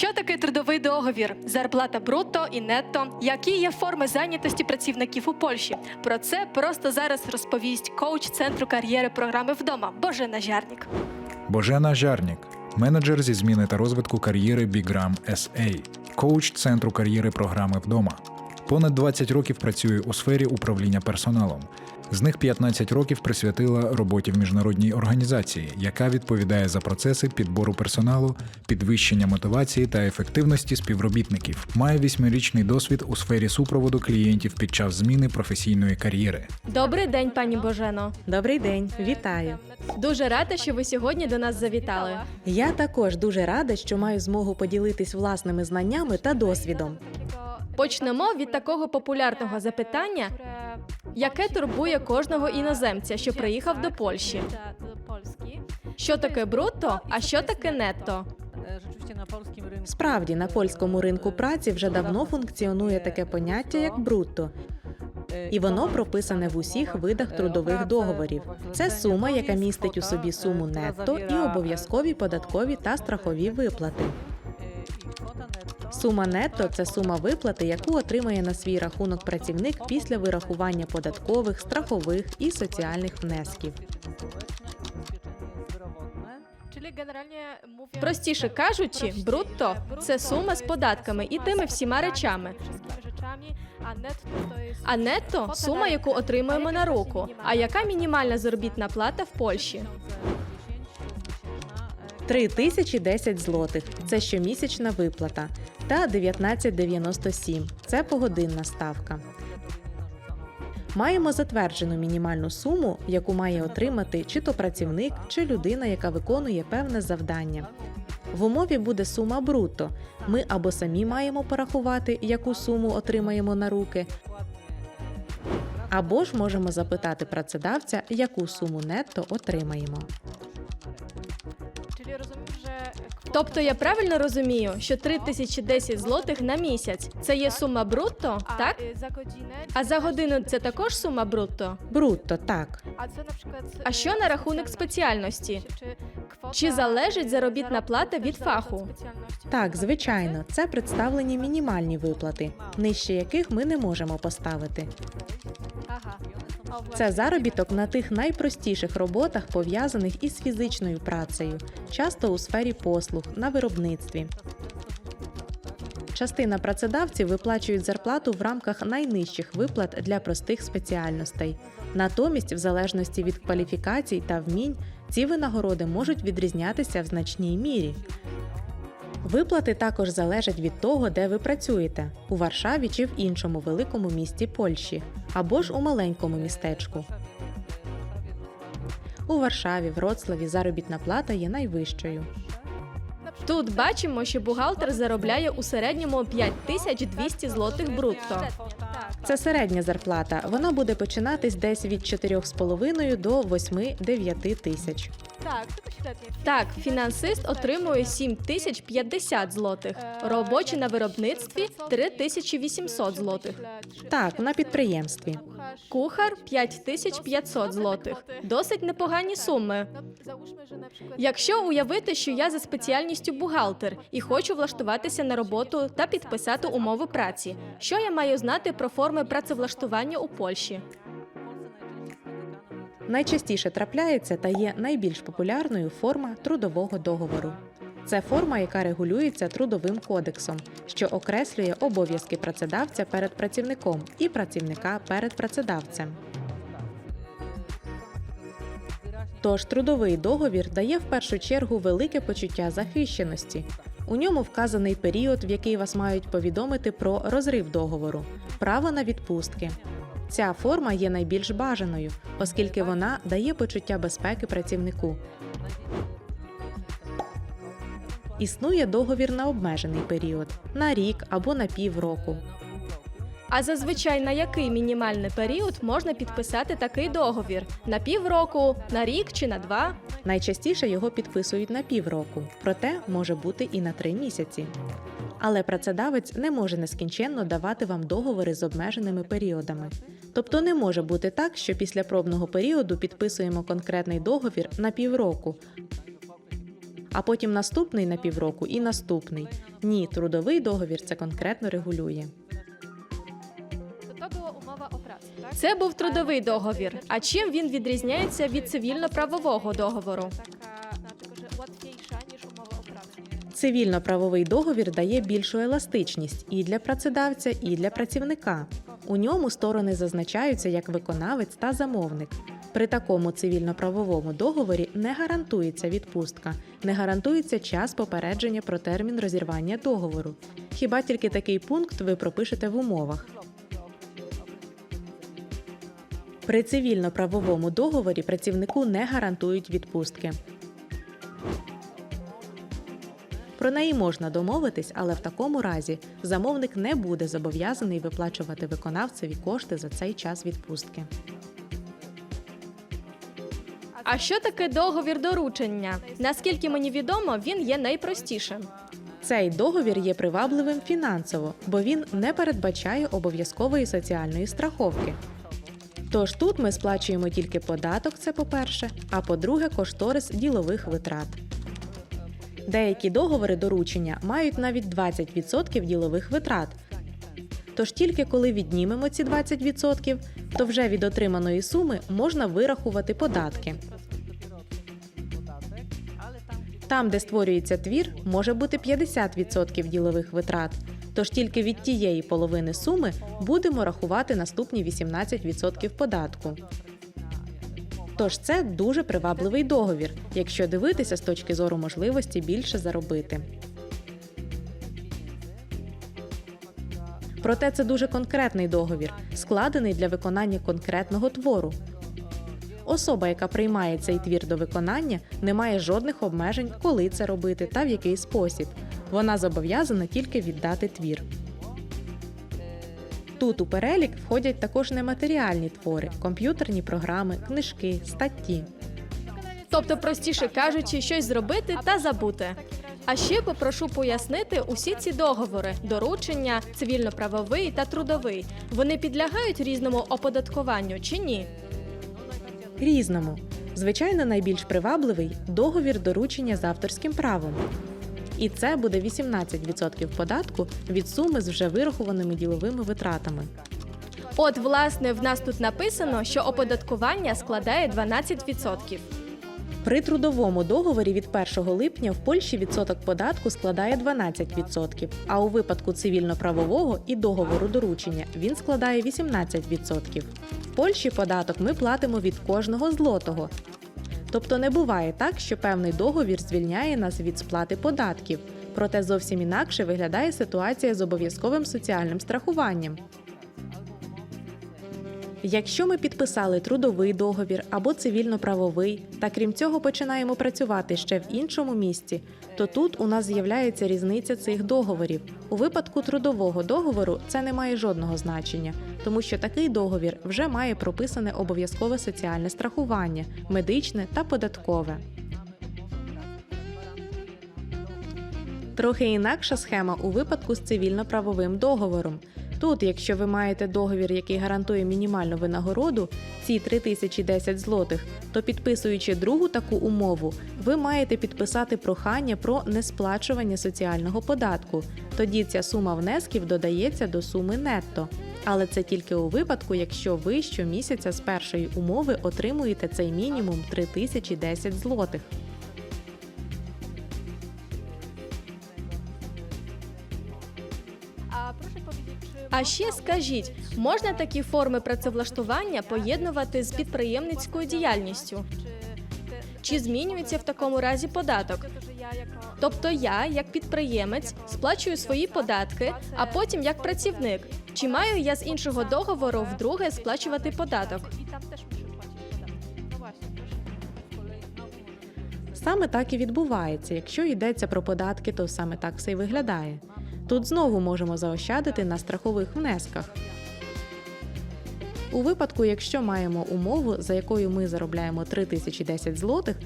Що таке трудовий договір? Зарплата брутто і нетто? Які є форми зайнятості працівників у Польщі? Про це просто зараз розповість коуч центру кар'єри програми вдома Божена Жарнік. Божена Жарнік, менеджер зі зміни та розвитку кар'єри Bigram SA, коуч центру кар'єри програми вдома. Понад 20 років працює у сфері управління персоналом. З них 15 років присвятила роботі в міжнародній організації, яка відповідає за процеси підбору персоналу, підвищення мотивації та ефективності співробітників. Має восьмирічний досвід у сфері супроводу клієнтів під час зміни професійної кар'єри. Добрий день, пані Божено. Добрий день, вітаю. Дуже рада, що ви сьогодні до нас завітали. Я також дуже рада, що маю змогу поділитись власними знаннями та досвідом. Почнемо від такого популярного запитання, яке турбує кожного іноземця, що приїхав до Польщі. Що таке брутто, а що таке нетто? Справді, на польському ринку праці вже давно функціонує таке поняття як брутто, і воно прописане в усіх видах трудових договорів. Це сума, яка містить у собі суму нетто і обов'язкові податкові та страхові виплати. Сума нетто це сума виплати, яку отримає на свій рахунок працівник після вирахування податкових, страхових і соціальних внесків. Простіше кажучи, брутто це сума з податками і тими всіма речами. А нетто сума, яку отримуємо на руку. А яка мінімальна заробітна плата в Польщі? 3010 злотих це щомісячна виплата, та 19,97 це погодинна ставка. Маємо затверджену мінімальну суму, яку має отримати чи то працівник, чи людина, яка виконує певне завдання. В умові буде сума бруто. Ми або самі маємо порахувати, яку суму отримаємо на руки, або ж можемо запитати працедавця, яку суму нетто отримаємо. Тобто я правильно розумію, що 3010 злотих на місяць це є сума брутто, так? А за годину це також сума брутто? Брутто, так. А що на рахунок спеціальності? Чи залежить заробітна плата від фаху? Так, звичайно, це представлені мінімальні виплати, нижче яких ми не можемо поставити. Це заробіток на тих найпростіших роботах, пов'язаних із фізичною працею, часто у сфері послуг, на виробництві. Частина працедавців виплачують зарплату в рамках найнижчих виплат для простих спеціальностей. Натомість, в залежності від кваліфікацій та вмінь, ці винагороди можуть відрізнятися в значній мірі. Виплати також залежать від того, де ви працюєте у Варшаві чи в іншому великому місті Польщі, або ж у маленькому містечку. У Варшаві, Вроцлаві заробітна плата є найвищою. Тут бачимо, що бухгалтер заробляє у середньому 5200 злотих брутто. Це середня зарплата. Вона буде починатись десь від 4,5 до 8-9 тисяч. Так, фінансист отримує 7050 злотих, робочий на виробництві 3800 злотих, Так, на підприємстві. Кухар 5500 злотих. Досить непогані суми. Якщо уявити, що я за спеціальністю бухгалтер і хочу влаштуватися на роботу та підписати умови праці, що я маю знати про форми працевлаштування у Польщі? Найчастіше трапляється та є найбільш популярною форма трудового договору. Це форма, яка регулюється трудовим кодексом, що окреслює обов'язки працедавця перед працівником і працівника перед працедавцем. Тож трудовий договір дає в першу чергу велике почуття захищеності. У ньому вказаний період, в який вас мають повідомити про розрив договору, право на відпустки. Ця форма є найбільш бажаною, оскільки вона дає почуття безпеки працівнику. Існує договір на обмежений період на рік або на півроку. А зазвичай на який мінімальний період можна підписати такий договір? На півроку, на рік чи на два? Найчастіше його підписують на півроку, проте може бути і на три місяці. Але працедавець не може нескінченно давати вам договори з обмеженими періодами. Тобто не може бути так, що після пробного періоду підписуємо конкретний договір на півроку, а потім наступний на півроку і наступний. Ні, трудовий договір це конкретно регулює. Це був трудовий договір. А чим він відрізняється від цивільно-правового договору? Цивільно-правовий договір дає більшу еластичність і для працедавця, і для працівника. У ньому сторони зазначаються як виконавець та замовник. При такому цивільно-правовому договорі не гарантується відпустка, не гарантується час попередження про термін розірвання договору. Хіба тільки такий пункт ви пропишете в умовах. При цивільно-правовому договорі працівнику не гарантують відпустки. Про неї можна домовитись, але в такому разі замовник не буде зобов'язаний виплачувати виконавцеві кошти за цей час відпустки. А що таке договір доручення? Наскільки мені відомо, він є найпростішим. Цей договір є привабливим фінансово, бо він не передбачає обов'язкової соціальної страховки. Тож тут ми сплачуємо тільки податок, це по-перше, а по-друге, кошторис ділових витрат. Деякі договори доручення мають навіть 20% ділових витрат. Тож тільки коли віднімемо ці 20%, то вже від отриманої суми можна вирахувати податки. Там, де створюється твір, може бути 50% ділових витрат. Тож тільки від тієї половини суми будемо рахувати наступні 18% податку. Тож це дуже привабливий договір, якщо дивитися з точки зору можливості більше заробити. Проте це дуже конкретний договір, складений для виконання конкретного твору. Особа, яка приймає цей твір до виконання, не має жодних обмежень, коли це робити та в який спосіб. Вона зобов'язана тільки віддати твір. Тут у перелік входять також нематеріальні твори, комп'ютерні програми, книжки, статті. Тобто, простіше кажучи, щось зробити та забути. А ще попрошу пояснити усі ці договори: доручення, цивільно-правовий та трудовий. Вони підлягають різному оподаткуванню чи ні? Різному. Звичайно, найбільш привабливий договір доручення з авторським правом. І це буде 18% податку від суми з вже вирахованими діловими витратами. От, власне, в нас тут написано, що оподаткування складає 12%. При трудовому договорі від 1 липня в Польщі відсоток податку складає 12%, а у випадку цивільно-правового і договору доручення він складає 18%. В Польщі податок ми платимо від кожного злотого. Тобто не буває так, що певний договір звільняє нас від сплати податків. Проте зовсім інакше виглядає ситуація з обов'язковим соціальним страхуванням. Якщо ми підписали трудовий договір або цивільно-правовий, та крім цього починаємо працювати ще в іншому місці, то тут у нас з'являється різниця цих договорів. У випадку трудового договору це не має жодного значення, тому що такий договір вже має прописане обов'язкове соціальне страхування, медичне та податкове. Трохи інакша схема у випадку з цивільно-правовим договором. Тут, якщо ви маєте договір, який гарантує мінімальну винагороду, ці 3010 злотих, то підписуючи другу таку умову, ви маєте підписати прохання про несплачування соціального податку. Тоді ця сума внесків додається до суми нетто. Але це тільки у випадку, якщо ви щомісяця з першої умови отримуєте цей мінімум 3010 злотих. А ще скажіть, можна такі форми працевлаштування поєднувати з підприємницькою діяльністю? Чи змінюється в такому разі податок? Тобто я, як підприємець, сплачую свої податки, а потім як працівник. Чи маю я з іншого договору вдруге сплачувати податок? Саме так і відбувається. Якщо йдеться про податки, то саме так все й виглядає. Тут знову можемо заощадити на страхових внесках. У випадку, якщо маємо умову, за якою ми заробляємо 3010 злотих,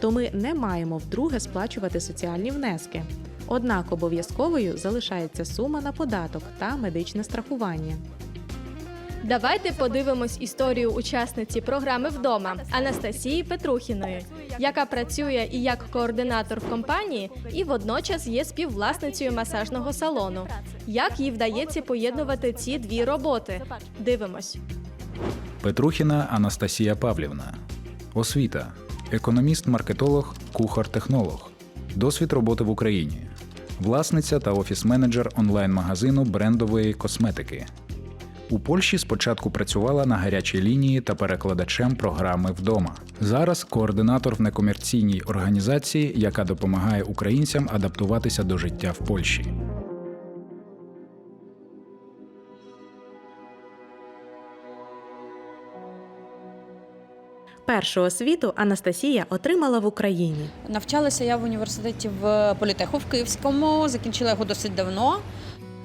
то ми не маємо вдруге сплачувати соціальні внески. Однак обов'язковою залишається сума на податок та медичне страхування. Давайте подивимось історію учасниці програми вдома Анастасії Петрухіної. Яка працює і як координатор в компанії, і водночас є співвласницею масажного салону. Як їй вдається поєднувати ці дві роботи? Дивимось. Петрухіна Анастасія Павлівна. Освіта. Економіст-маркетолог, кухар-технолог. Досвід роботи в Україні. Власниця та офіс-менеджер онлайн-магазину брендової косметики. У Польщі спочатку працювала на гарячій лінії та перекладачем програми вдома. Зараз координатор в некомерційній організації, яка допомагає українцям адаптуватися до життя в Польщі. Першу освіту Анастасія отримала в Україні. Навчалася я в університеті в політеху в Київському, закінчила його досить давно.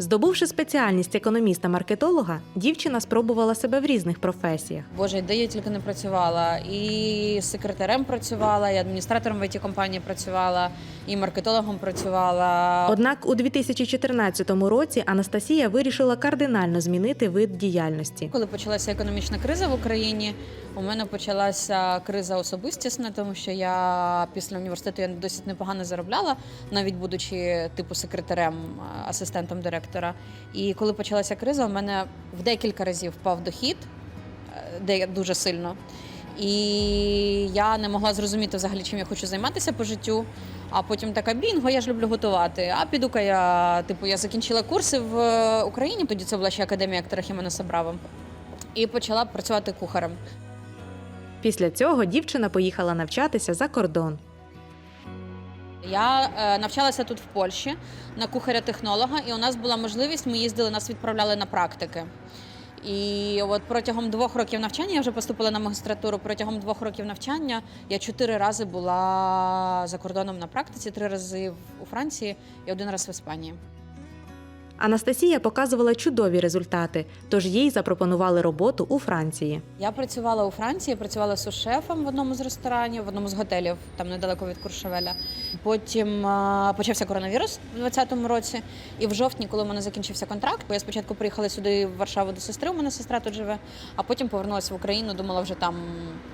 Здобувши спеціальність економіста-маркетолога, дівчина спробувала себе в різних професіях. Боже, де я тільки не працювала. І секретарем працювала, і адміністратором в it компанії працювала, і маркетологом працювала. Однак у 2014 році Анастасія вирішила кардинально змінити вид діяльності. Коли почалася економічна криза в Україні, у мене почалася криза особистісна, тому що я після університету я досить непогано заробляла, навіть будучи типу секретарем, асистентом директора. І коли почалася криза, у мене в декілька разів впав дохід, е, де я дуже сильно. І я не могла зрозуміти взагалі, чим я хочу займатися по життю. А потім така бінго, я ж люблю готувати. А піду-ка я, типу, я закінчила курси в е, Україні. Тоді це була ще академія актора Хімена Сабрава. І почала працювати кухарем. Після цього дівчина поїхала навчатися за кордон. Я е, навчалася тут в Польщі на кухаря-технолога, і у нас була можливість, ми їздили, нас відправляли на практики. І от протягом двох років навчання я вже поступила на магістратуру. Протягом двох років навчання я чотири рази була за кордоном на практиці, три рази у Франції і один раз в Іспанії. Анастасія показувала чудові результати, тож їй запропонували роботу у Франції. Я працювала у Франції, працювала сушефом в одному з ресторанів, в одному з готелів, там недалеко від Куршевеля. Потім а, почався коронавірус у 2020 році. І в жовтні, коли у мене закінчився контракт, бо я спочатку приїхала сюди в Варшаву до сестри, у мене сестра тут живе, а потім повернулася в Україну, думала вже там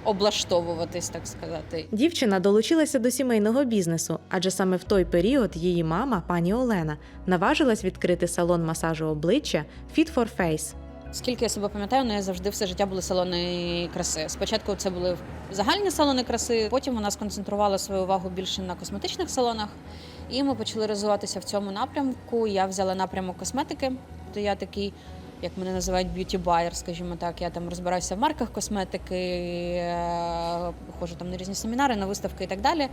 облаштовуватись, так сказати. Дівчина долучилася до сімейного бізнесу, адже саме в той період її мама, пані Олена, наважилась відкрити салон масажу обличчя Fit for Face. Скільки я себе пам'ятаю, у неї завжди все життя були салони краси. Спочатку це були загальні салони краси, потім вона сконцентрувала свою увагу більше на косметичних салонах. І ми почали розвиватися в цьому напрямку. Я взяла напрямок косметики, то я такий, як мене називають б'юті байер, скажімо так. Я там розбираюся в марках косметики, е, ходжу там на різні семінари, на виставки і так далі.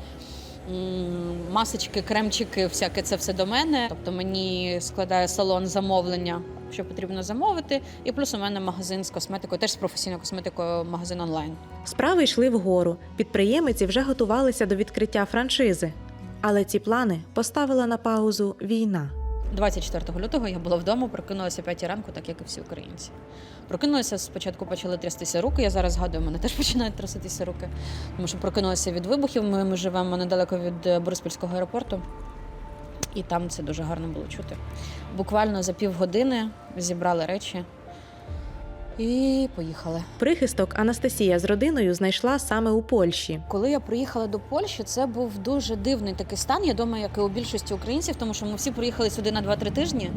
Масочки, кремчики, всяке це все до мене. Тобто мені складає салон замовлення, що потрібно замовити. І плюс у мене магазин з косметикою, теж з професійною косметикою, магазин онлайн. Справи йшли вгору. Підприємиці вже готувалися до відкриття франшизи. Але ці плани поставила на паузу війна. 24 лютого я була вдома, прокинулася о 5 ранку, так як і всі українці. Прокинулася, спочатку почали трястися руки. Я зараз згадую, мене теж починають тряситися руки. Тому що прокинулася від вибухів. Ми, ми живемо недалеко від е, Бориспільського аеропорту, і там це дуже гарно було чути. Буквально за півгодини зібрали речі і поїхали. Прихисток Анастасія з родиною знайшла саме у Польщі. Коли я приїхала до Польщі, це був дуже дивний такий стан. Я думаю, як і у більшості українців, тому що ми всі приїхали сюди на 2-3 тижні.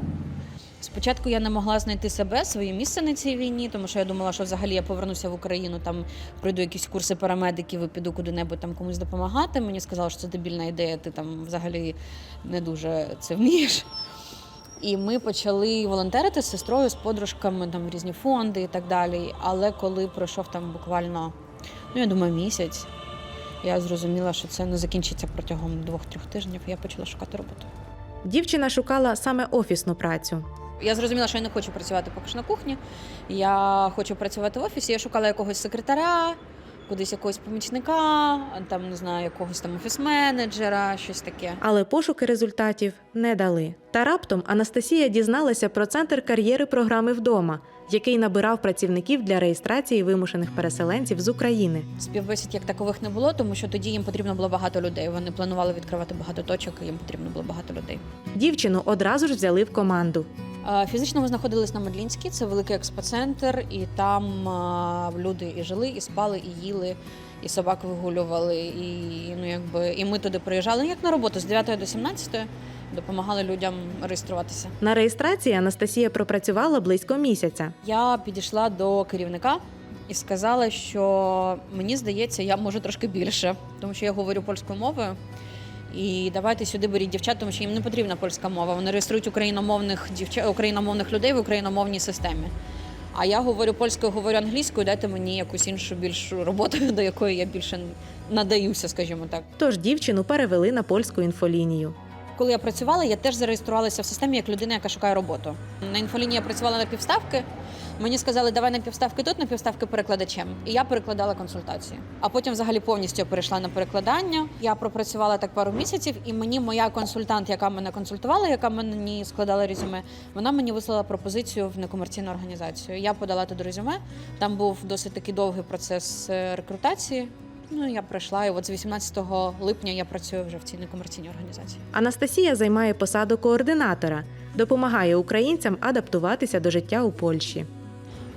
Спочатку я не могла знайти себе, своє місце на цій війні, тому що я думала, що взагалі я повернуся в Україну, там пройду якісь курси парамедиків і піду куди-небудь там комусь допомагати. Мені сказали, що це дебільна ідея, ти там взагалі не дуже це вмієш. І ми почали волонтерити з сестрою, з подружками, там різні фонди і так далі. Але коли пройшов там буквально, ну я думаю, місяць, я зрозуміла, що це не закінчиться протягом двох-трьох тижнів. Я почала шукати роботу. Дівчина шукала саме офісну працю. Я зрозуміла, що я не хочу працювати поки що на кухні. Я хочу працювати в офісі. Я шукала якогось секретаря, кудись якогось помічника, там не знаю, якогось там офіс-менеджера, щось таке. Але пошуки результатів не дали. Та раптом Анастасія дізналася про центр кар'єри програми вдома, який набирав працівників для реєстрації вимушених переселенців з України. Співбесід як такових не було, тому що тоді їм потрібно було багато людей. Вони планували відкривати багато точок, і їм потрібно було багато людей. Дівчину одразу ж взяли в команду. Фізично ми знаходились на Медлінській, це великий експоцентр, і там люди і жили, і спали, і їли, і собак вигулювали, і ну якби і ми туди приїжджали як на роботу з 9 до 17 допомагали людям реєструватися. На реєстрації Анастасія пропрацювала близько місяця. Я підійшла до керівника і сказала, що мені здається, я можу трошки більше, тому що я говорю польською мовою. І давайте сюди беріть дівчат, тому що їм не потрібна польська мова. Вони реєструють україномовних дівчат, україномовних людей в україномовній системі. А я говорю польською, говорю англійською, дайте мені якусь іншу більшу роботу, до якої я більше надаюся, скажімо так. Тож дівчину перевели на польську інфолінію. Коли я працювала, я теж зареєструвалася в системі як людина, яка шукає роботу. На інфолінії я працювала на півставки. Мені сказали, давай на півставки тут, на півставки перекладачем. І я перекладала консультації. А потім взагалі повністю перейшла на перекладання. Я пропрацювала так пару місяців, і мені моя консультант, яка мене консультувала, яка мені складала резюме, вона мені вислала пропозицію в некомерційну організацію. Я подала туди резюме. Там був досить такий довгий процес е, рекрутації. Ну я пройшла, і от з 18 липня я працюю вже в цій некомерційній організації. Анастасія займає посаду координатора, допомагає українцям адаптуватися до життя у Польщі.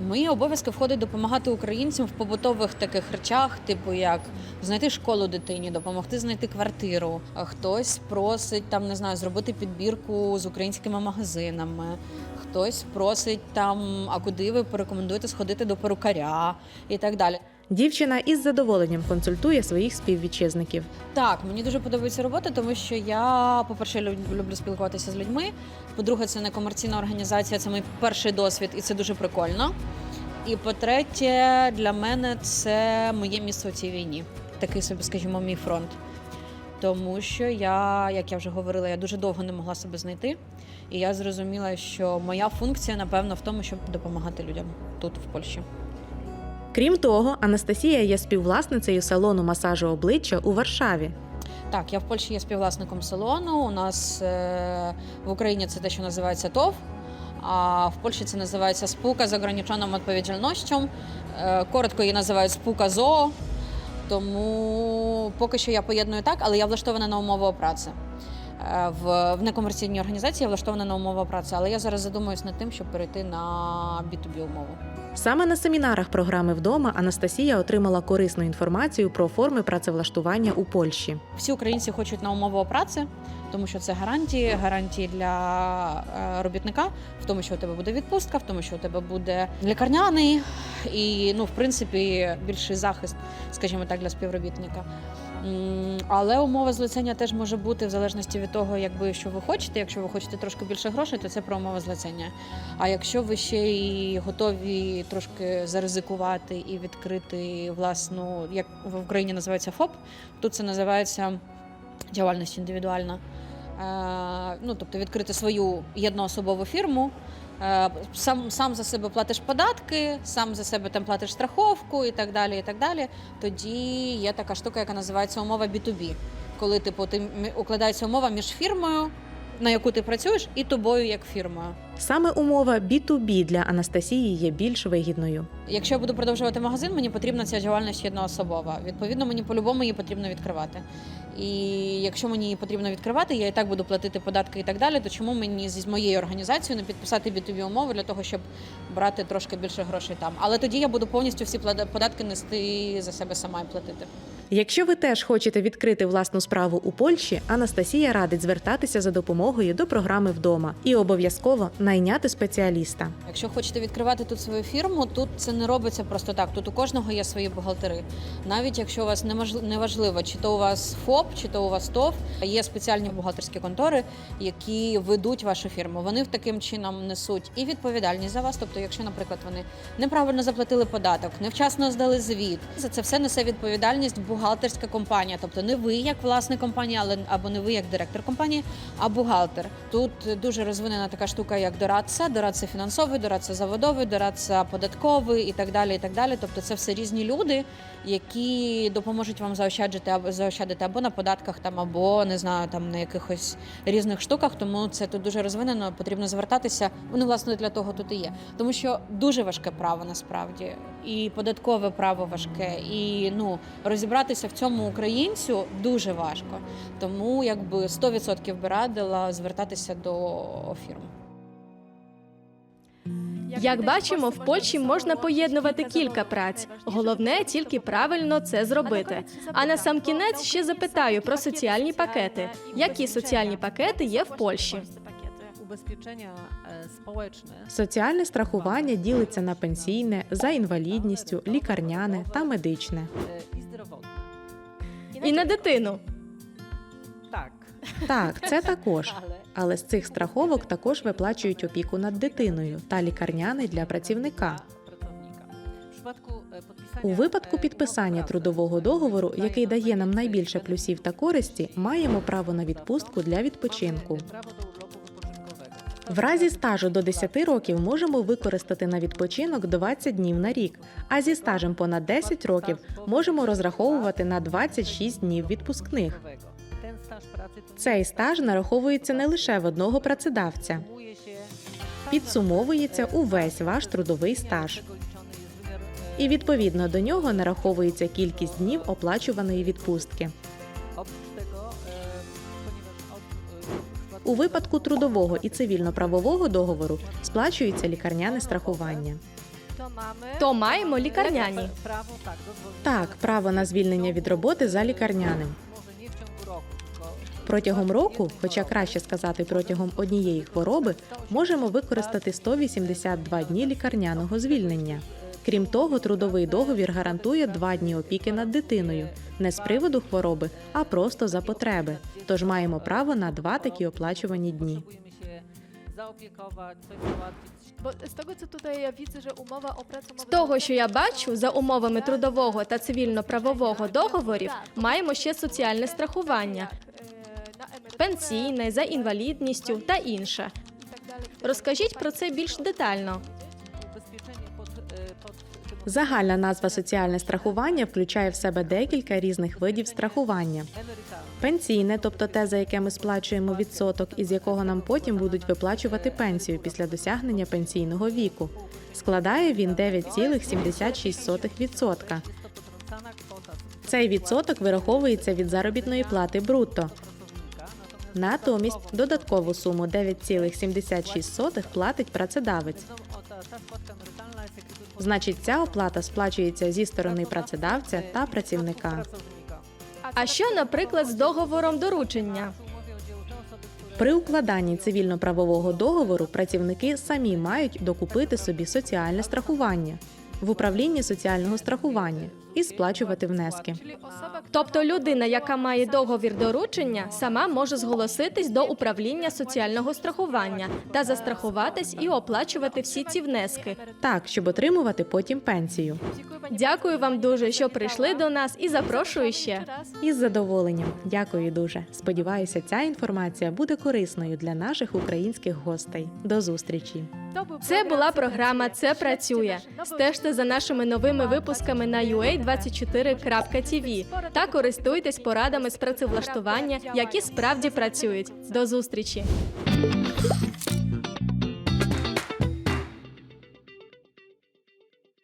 Мої обов'язки входить допомагати українцям в побутових таких речах, типу як знайти школу дитині, допомогти знайти квартиру. Хтось просить там, не знаю, зробити підбірку з українськими магазинами. Хтось просить там, а куди ви порекомендуєте сходити до перукаря і так далі. Дівчина із задоволенням консультує своїх співвітчизників. Так, мені дуже подобається робота, тому що я, по-перше, люб- люблю спілкуватися з людьми. По-друге, це не комерційна організація, це мій перший досвід, і це дуже прикольно. І по-третє, для мене це моє місце у цій війні. Такий собі, скажімо, мій фронт. Тому що я, як я вже говорила, я дуже довго не могла себе знайти. І я зрозуміла, що моя функція, напевно, в тому, щоб допомагати людям тут, в Польщі. Крім того, Анастасія є співвласницею салону масажу обличчя у Варшаві. Так, я в Польщі є співвласником салону. У нас е, в Україні це те, що називається ТОВ, а в Польщі це називається спука з ограниченою відповідальністю. Е, коротко її називають спука ЗОО. Тому поки що я поєдную так, але я влаштована на умову праці. В, некомерційній організації влаштована на умову праці, але я зараз задумуюсь над тим, щоб перейти на B2B умову. Саме на семінарах програми вдома Анастасія отримала корисну інформацію про форми працевлаштування у Польщі. Всі українці хочуть на умову праці, тому що це гарантії, гарантії для е, робітника, в тому, що у тебе буде відпустка, в тому, що у тебе буде лікарняний і, ну, в принципі, більший захист, скажімо так, для співробітника. Але умова злицення теж може бути в залежності від того, якби що ви хочете. Якщо ви хочете трошки більше грошей, то це про умови злицення. А якщо ви ще й готові трошки заризикувати і відкрити власну, як в Україні називається ФОП, тут це називається діяльність індивідуальна. Е, ну, тобто відкрити свою єдноособову фірму. Е, Сам, сам за себе платиш податки, сам за себе там платиш страховку і так далі. і так далі. Тоді є така штука, яка називається умова B2B. Коли типу, ти укладається умова між фірмою, на яку ти працюєш, і тобою як фірмою. Саме умова B2B для Анастасії є більш вигідною. Якщо я буду продовжувати магазин, мені потрібна ця діяльність єдноособова. Відповідно, мені по-любому її потрібно відкривати. І якщо мені її потрібно відкривати, я і так буду платити податки і так далі. То чому мені зі моєю організацією не підписати B2B умови для того, щоб брати трошки більше грошей там? Але тоді я буду повністю всі податки нести за себе сама і платити. Якщо ви теж хочете відкрити власну справу у Польщі, Анастасія радить звертатися за допомогою до програми вдома і обов'язково найняти спеціаліста. Якщо хочете відкривати тут свою фірму, тут це не робиться просто так. Тут у кожного є свої бухгалтери. Навіть якщо у вас неважливо, чи то у вас ФОП, чи то у вас ТОВ, є спеціальні бухгалтерські контори, які ведуть вашу фірму. Вони таким чином несуть і відповідальність за вас. Тобто, якщо, наприклад, вони неправильно заплатили податок, невчасно здали звіт, за це все несе відповідальність бухгалтерська компанія. Тобто не ви як власник компанії, але або не ви як директор компанії, а бухгалтер. Тут дуже розвинена така штука, як дорадця, дорадця фінансовий, дорадця заводовий, дорадця податковий і так далі. І так далі. Тобто, це все різні люди, які допоможуть вам заощаджити або заощадити або на податках, там, або не знаю, там на якихось різних штуках. Тому це тут дуже розвинено. Потрібно звертатися. Вони власне для того тут і є. Тому що дуже важке право насправді, і податкове право важке, і ну розібратися в цьому українцю дуже важко. Тому якби 100% би радила звертатися до фірм. Як бачимо, в Польщі можна поєднувати кілька праць. Головне тільки правильно це зробити. А на сам кінець ще запитаю про соціальні пакети. Які соціальні пакети є в Польщі? Społeczne Соціальне страхування ділиться на пенсійне, за інвалідністю, лікарняне та медичне. І на дитину. Так. Так, це також. ale Але з цих страховок також виплачують опіку над дитиною та лікарняний для працівника. podpisania, У випадку e, підписання трудового договору, який дає нам найбільше плюсів та користі, маємо право на відпустку для відпочинку. В разі стажу до 10 років можемо використати на відпочинок 20 днів на рік, а зі стажем понад 10 років можемо розраховувати на 26 днів відпускних. Цей стаж нараховується не лише в одного працедавця, підсумовується увесь ваш трудовий стаж. І відповідно до нього нараховується кількість днів оплачуваної відпустки. У випадку трудового і цивільно-правового договору сплачується лікарняне страхування. То маємо лікарняні. Так, право на звільнення від роботи за лікарняним. Протягом року, хоча краще сказати протягом однієї хвороби, можемо використати 182 дні лікарняного звільнення. Крім того, трудовий договір гарантує 2 дні опіки над дитиною не з приводу хвороби, а просто за потреби. Тож маємо право на два такі оплачувані дні. З того, що я бачу, за умовами трудового та цивільно-правового договорів маємо ще соціальне страхування, пенсійне, за інвалідністю та інше. Розкажіть про це більш детально. Загальна назва соціальне страхування включає в себе декілька різних видів страхування. Пенсійне, тобто те, за яке ми сплачуємо відсоток, із якого нам потім будуть виплачувати пенсію після досягнення пенсійного віку. Складає він 9,76%. Jest to potrącana kwota z Цей відсоток вираховується від заробітної плати брутто. Натомість додаткову суму 9,76 платить працедавець. Значить, ця оплата сплачується зі сторони працедавця та працівника. А що, наприклад, з договором доручення? При укладанні цивільно-правового договору працівники самі мають докупити собі соціальне страхування в управлінні соціального страхування і сплачувати внески. Тобто людина, яка має договір доручення, сама може зголоситись до управління соціального страхування та застрахуватись і оплачувати всі ці внески. Так, щоб отримувати потім пенсію. Дякую вам дуже, що прийшли до нас і запрошую ще. Із задоволенням. Дякую дуже. Сподіваюся, ця інформація буде корисною для наших українських гостей. До зустрічі! Це була програма. Це працює. Стежте за нашими новими випусками на ua24.tv та користуйтесь порадами з працевлаштування, які справді працюють. До зустрічі!